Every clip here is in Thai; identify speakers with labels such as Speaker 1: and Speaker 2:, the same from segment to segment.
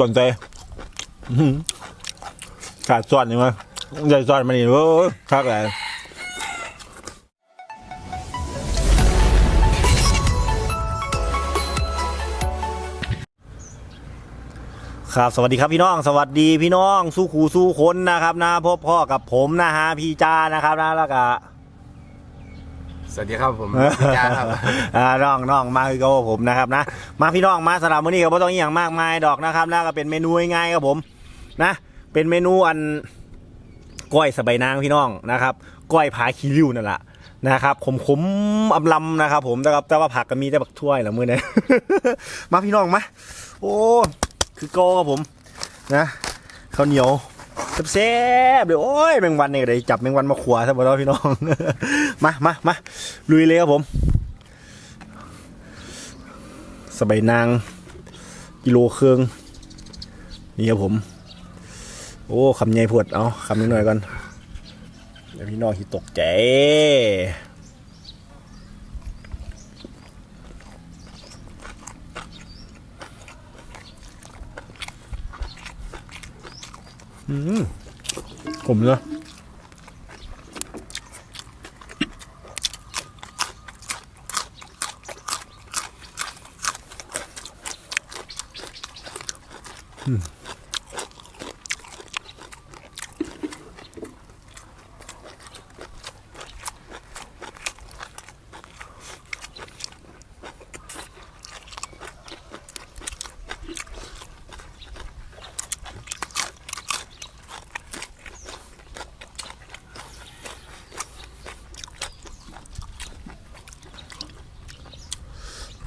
Speaker 1: สนใจอื้อหือขาดซอนนี่มั้ยใหญ่ซอนมานี่โอ้ยคักแหละครับสวัสดีครับพี่น้องสวัสดีพี่น้องสู้ครูสู้คนนะครับนะพบพ่อกับผมนะฮะพี่จ้านะครับนะแล้วก็
Speaker 2: สวัสดีครับผมจ้าครับ
Speaker 1: อ่าน้องน้องมาคือกับผมนะครับนะ มาพี่น้องมาสำหรับมื้อนี้ก็บ่ต้องอหย่างมากมายดอกนะครับนะก็เป็นเมนูง่ายๆครับผมนะ เป็นเมนูอันก้อยสะใบายนางพี่น้องนะครับก้อยผาขี้ริ้วนั่นแหละนะครับขมขมๆอำลำนะครับ ผมแต่ว่าแต่ว่าผักก็มีแต่บักถ้วยละมื้อนี้ มาพี่น้องมาโอ้คือโกครับผมนะข้าวเหนียวแซ่บๆเลยโอ้ยแมงวันเนี่ยได้จับแมงวันมาขวาซะบ่แล้วพี่น้อง มามามา ลุยเลยครับผม สบายนาง กิโลเครื่องนี่ครับผม โอ้คำใหญ่พวดเอาคำนิดหน่อยก่อนเดี๋ยวพี่น้องที่ตกใจอืมผมเนอะ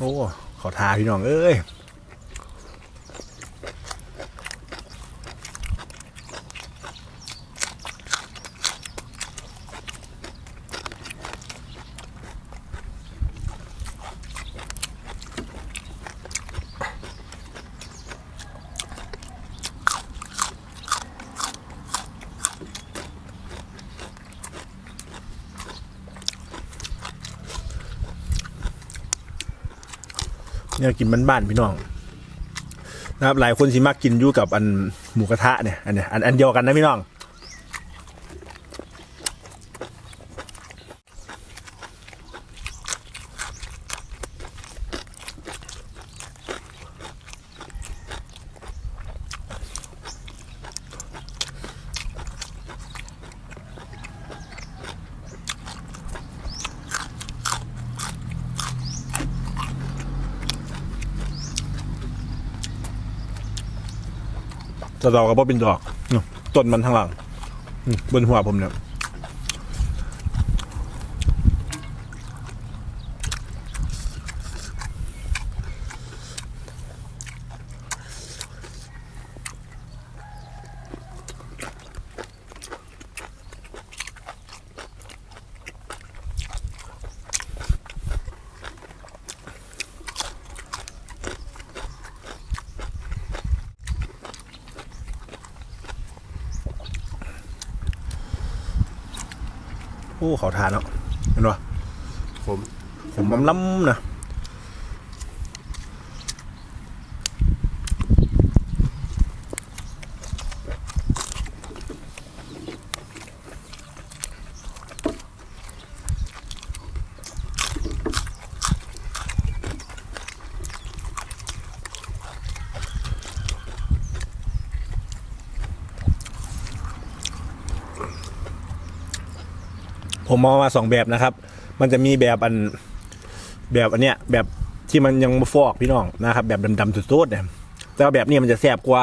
Speaker 1: อ้ขอทาพี่น้องเอ้ย เนี่ยกินบ้านๆพี่น้องนะครับหลายคนสิมากกินอยู่กับอันหมูกระทะเนี่ยอันเนี้ยอันอันเดียวกันนะพี่น้อง จะดอกกับว่าเป็นดอกต้นมันทางหลังบนหัวผมเนี่ย โอ้เขาทานเนาะเห็นปะ
Speaker 2: ผม
Speaker 1: ผมลำล้ำๆนะ ผมมองมาสองแบบนะครับ มันจะมีแบบอันแบบอันเนี้ยแบบที่มันยังไม่ฟอกพี่น้องนะครับ แบบดำๆสุดๆเนี่ยแต่ว่าแบบนี้มันจะแสบกว่า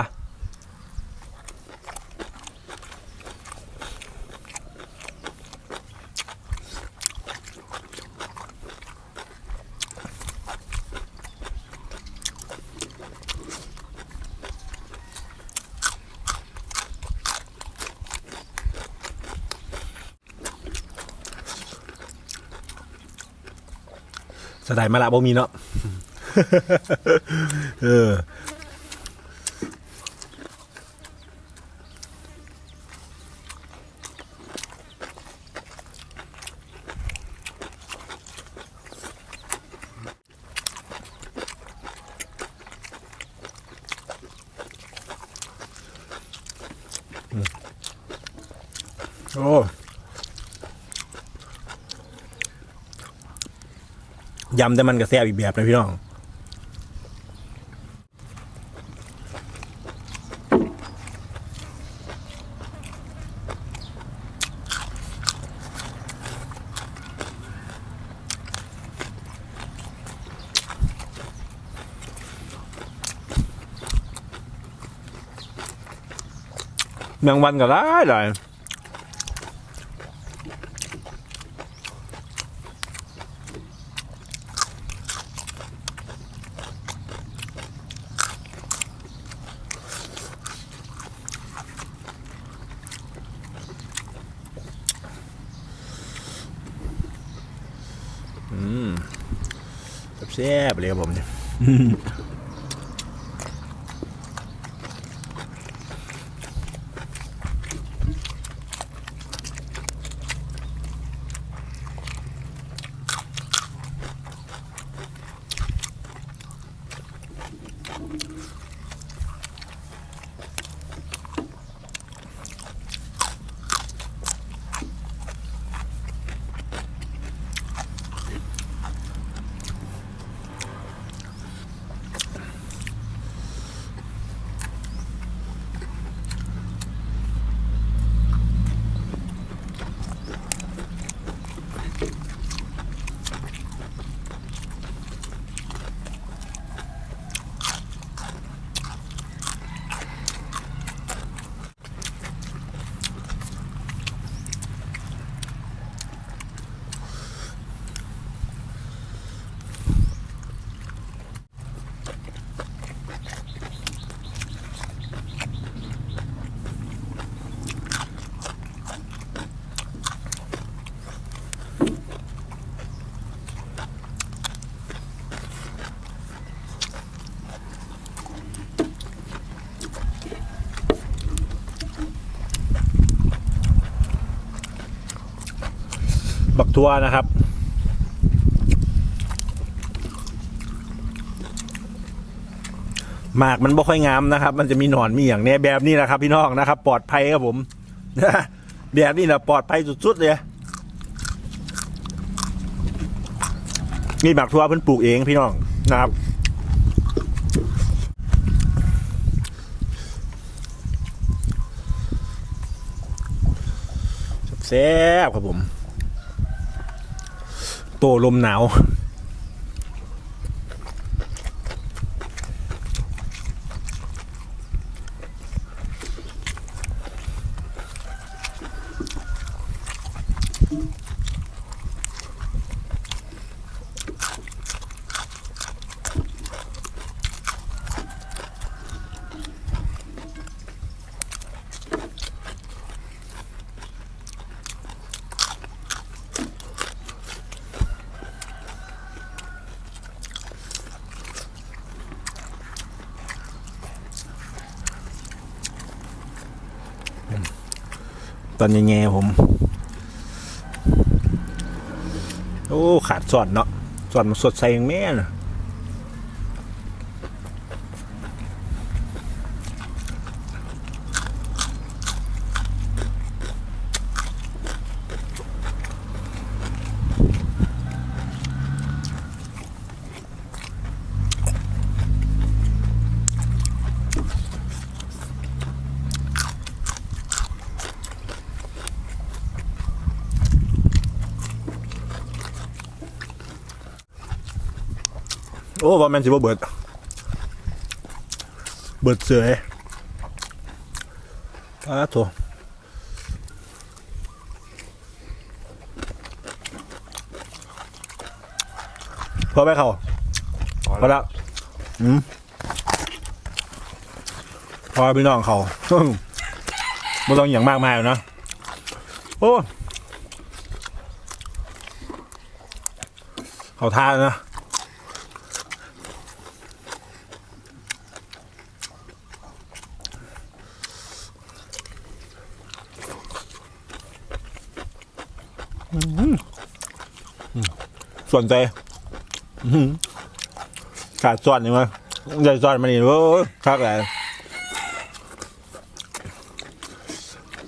Speaker 1: สดตล์มาละบ่มีเนาะเออโอ้ ยำแต่มันก็แซ่บอีกแบบนะพี่น้องแมงวันก็ได้ได้อืมแซ่ บเลยครับผมเนี่ย ทัวนะครับ หมากมันบ่ค่อยงามนะครับ มันจะมีหนอนมีอย่างเนี้ยแบบนี้นะครับ พี่น้องนะครับ ปลอดภัยครับผมแบบนี้นะปลอดภัยสุดๆเลยนี่บักทั่วเพิ่นปลูกเองพี่น้องนะครับแซ่บครับผม โตลมหนาว อนแง่ๆผม โอ้ ขาดสอนเนาะสอนมันสดใสอย่างแม่นะ โอ้ว่าแมันสิบ่เบิด เบิดเสืออ้าโถพอไปเขาพอล้วอืมพอพี่น้องเขาไม่ต้องอย่างมากมายนะโอ้เขาทาแล้วนะ สนใจขาดส่วนนี่มั้ยใจส่วนมันนี่โอ้ยคักแหละ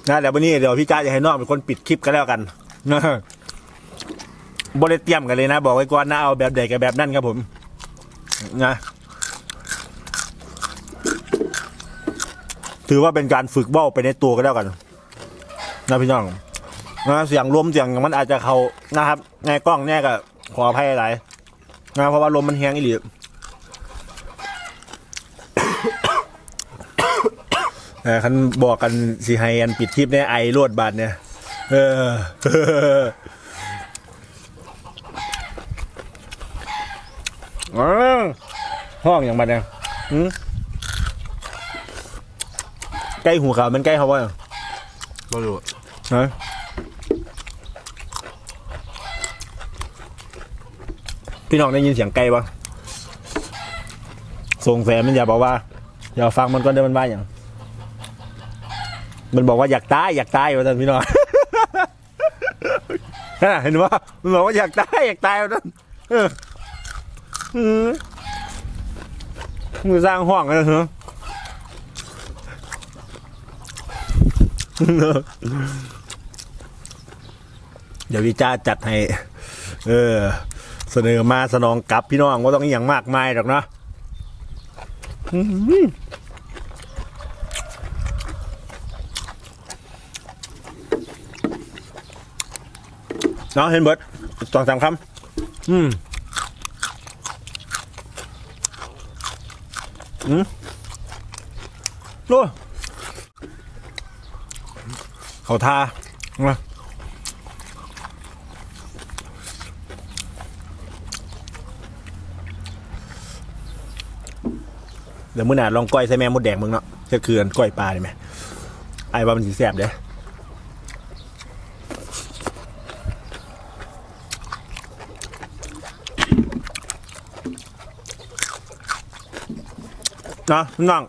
Speaker 1: นะเดี๋ยววันนี้เดี๋ยวพี่จ้าจะให้น้องเป็นคนปิดคลิปกันแล้วกันนะบริเตรียมกันเลยนะ บอกไว้ก่อนนะเอาแบบใดกับแบบนั่นครับผม นะ ถือว่าเป็นการฝึกเบ้าไปในตัวก็แล้วกัน นะพี่น้อง นะเสียงลมเสียงมันอาจจะเขานะครับในกล้องเนี่ยก็ขออภัยหลายนะเพราะว่าลมมันแห้งอีหลีเออคันบอกกันสิให้อันปิดคลิปเนี่ยไอรวดบาดเนี่ยเอออ้าวห้องอย่างบัดเนี่ยหืมใกล้หูขาวมันใกล้เขาว่า
Speaker 2: ไม่รู้
Speaker 1: ฮะ พี่น้องได้ยินเสียงไก่ปะส่งแสมันอย่าบอกว่าอย่าฟังมันก็ได้มันว่าอย่าง มันบอกว่าอยากตายอยากตายว่าท่านพี่น้องเห็นว่ามันบอกว่าอยากตายอยากตายว่าท่านเออมือสร้างห้องกันเหรอเดี๋ยวพี่จ้าจัดให้ เออ เสนอมาสนองกลับพี่น้องว่าต้องอหย่างมากมายหรอกเนาะอื้อหือเนาะเห็นเบิดสองสามคำอืม อืมโอ้เขาทามา เดี๋ยวมื้อหน้าลองก้อยใส่แม่มดแดงมึงเนาะจะเคือนก้อยปลาได้ไหมไอ้ว่ามันสีแสบเด้เนาะน้อง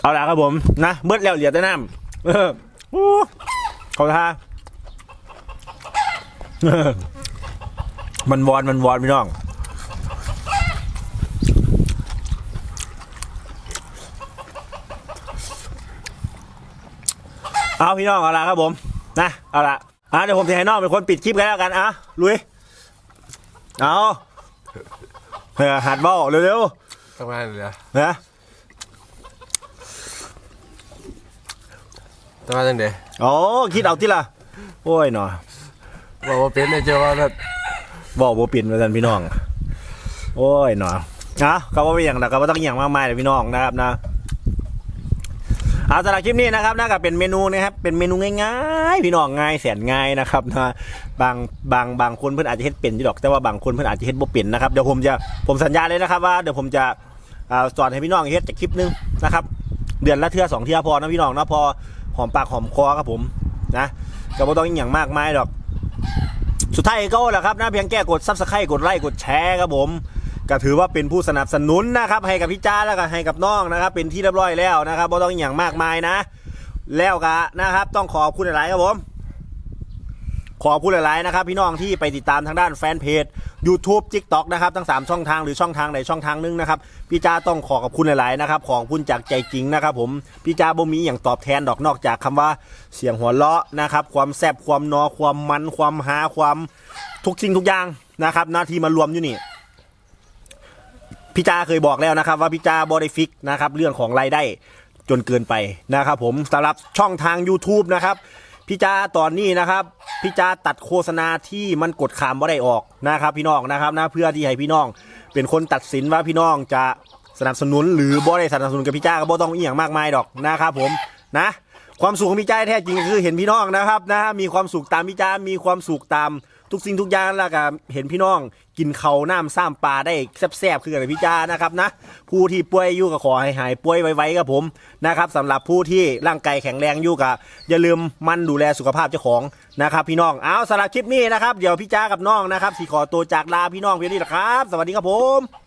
Speaker 1: เอาละครับผม นะเบิดแล้วเหลียดแต่น้ำเออเขาท่ามันวอนมันวอนพี่น้อง เอาพี่น้องเอาละครับผมนะเอาละอะเดี๋ยวผมจะให้น้องเป็นคนปิดคลิปกันแล้วกันอะลุยเอาเออหัดเบ้าเร็ว
Speaker 2: ทำงานเลยนะ
Speaker 1: ๆนะ
Speaker 2: ทำงานตั้งเด
Speaker 1: อ๋อคิดเอาที่ละโอ้ยหนอ
Speaker 2: บอกว่าเป็นเนี่ยเจ้าว่าแบบ
Speaker 1: บอกบ่เปลี่ยนมาทันพี่น้อง โอ้ยหนออะก็ว่าเป็นอย่างแต่ก็ว่าต้องอย่างมากมายเลยพี่น้องนะครับนะ เอาสำหรับคลิปนี้นะครับนะกับเป็นเมนูนะครับเป็นเมนูง่ายๆ พี่น้องง่ายแสนง่ายนะครับนะบางบางบางคนเพื่อนอาจจะเฮ็ดเป็นอยู่ดอกแต่ว่าบางคนเพื่อนอาจจะเฮ็ดบ่เป็นนะครับเดี๋ยวผมจะผมสัญญาเลยนะครับว่าเดี๋ยวผมจะอ่าสอนให้พี่น้องเฮ็ดจากคลิปนึงนะครับเดือนละเทื่อสองเทื่อพอนะพี่น้องนะพอหอมปากหอมคอครับผมนะก็บ่ต้องอย่างมากมายดอก สุดท้ายก็แหละครับนะเพียงแค่กดซับสไครต์กดไลค์กดแชร์ครับผม ก็ถือว่าเป็นผู้สนับสนุนนะครับ ให้กับพี่จ้าแล้วก็ให้กับน้องนะครับ เป็นที่เรียบร้อยแล้วนะครับไม่ต้องอย่างมากมายนะ แล้วก็นะครับ ต้องขอบคุณหลายๆครับผมขอบคุณหลายๆนะครับ พี่น้องที่ไปติดตามทางด้านแฟนเพจ YouTube TikTok นะครับทั้ง 3 ช่องทางหรือช่องทางใดช่องทางหนึงนะครับพี่จ้าต้องขอขอบคุณหลายๆนะครับขอบคุณจากใจจริงนะครับ ผมพี่จ้าบ่มีอย่างตอบแทนดอกนอกจากคำว่าเสียงหัวเราะนะครับ ความแซบความนอความมันความฮาความทุกสิ่งทุกอย่างนะครับหน้าที่มารวมอยู่นี่ พี่จาเคยบอกแล้วนะครับ ว่าพี่จาบริฟิกนะครับเรื่องของรายได้จนเกินไปนะครับผมสำหรับช่องทาง YouTube นะครับพี่จาตอนนี้นะครับพี่จาตัดโฆษณาที่มันกดขามบ่ได้ออกนะครับ พี่น้องนะครับนะเพื่อที่ให้พี่น้อง เป็นคนตัดสินว่าพี่น้องจะสนับสนุนหรือบ่ได้สนับสนุนกับพี่จ้าก็บ่ต้องอีหยังมากมายดอกนะครับผมนะความสุขของพี่จ้าแท้จริงก็คือเห็นพี่น้องนะครับนะมีความสุขตามพี่จ้ามีความสุขตาม ทุกสิ่งทุกอย่างแล้วก็เห็นพี่น้องกินเขาวน้ำซ้ำปลาได้แซ่บๆคือกับพี่จ้านะครับนะผู้ที่ป่วยอยู่ก็ขอให้หายป่วยไวๆกับผมนะครับสำหรับผู้ที่ร่างกายแข็งแรงอยู่ก็อย่าลืมมันดูแลสุขภาพเจ้าของนะครับ พี่น้องเอาสำหรับคลิปนี้นะครับเดี๋ยวพี่จ้ากับน้องนะครับสีขอตัวจากลาพี่น้องเพียงนี้แหละครับ สวัสดีครับผม